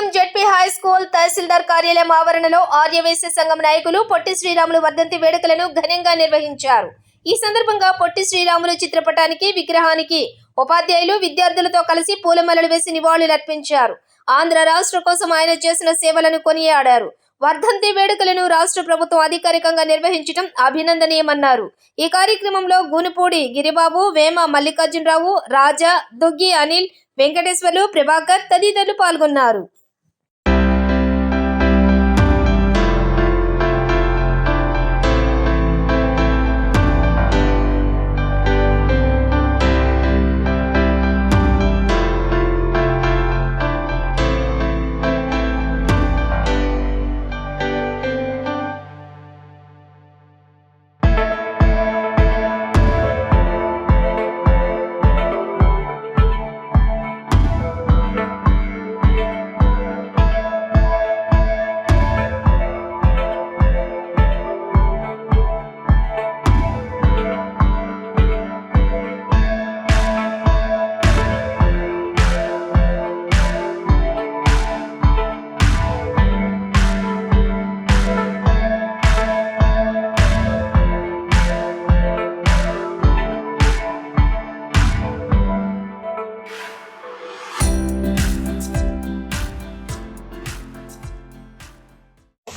మండలం ZP high school తహసీల్దార్ కార్యాలయం ఆవరణలో ఆర్యవేశ్య సంఘం నాయకులు పొట్టి శ్రీరాములు వర్ధంతి వేడుకలను ఘనంగా నిర్వహించారు. ఈ సందర్భంగా పొట్టి శ్రీరాములు చిత్రపటానికి విగ్రహానికి ఉపాధ్యాయులు విద్యార్థులతో కలిసి పూలమలలు వేసి నివాళులర్పించారు ఆంధ్ర రాష్ట్ర కోసం ఆయన చేసిన సేవలను కొనియాడారు. వర్ధంతి వేడుకలను రాష్ట్ర ప్రభుత్వం అధికారికంగా నిర్వహించడం అభినందనీయమన్నారు. ఈ కార్యక్రమంలో గూనుపూడి గిరిబాబు వేమ మల్లికార్జునరావు రాజా దుగ్గి అనిల్ వెంకటేశ్వర్లు ప్రభాకర్ తదితరులు పాల్గొన్నారు.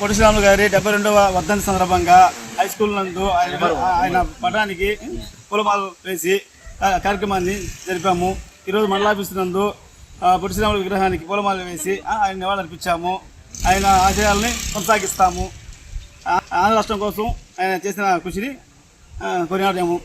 పొడిశ్రాములు గారి డెబ్బై రెండవ వర్ధంతి సందర్భంగా హై స్కూల్ నందు ఆయన ఆయన పటానికి పూలమాలు వేసి కార్యక్రమాన్ని జరిపాము. ఈరోజు మండలాఫీసు నందు పొడిశ్రాముల విగ్రహానికి పూలమాలు వేసి ఆయన నివాళులర్పించాము. ఆయన ఆశయాల్ని కొనసాగిస్తాము. ఆ- ఆంధ్ర రాష్ట్రం కోసం ఆయన చేసిన కృషిని కొనియాడాము.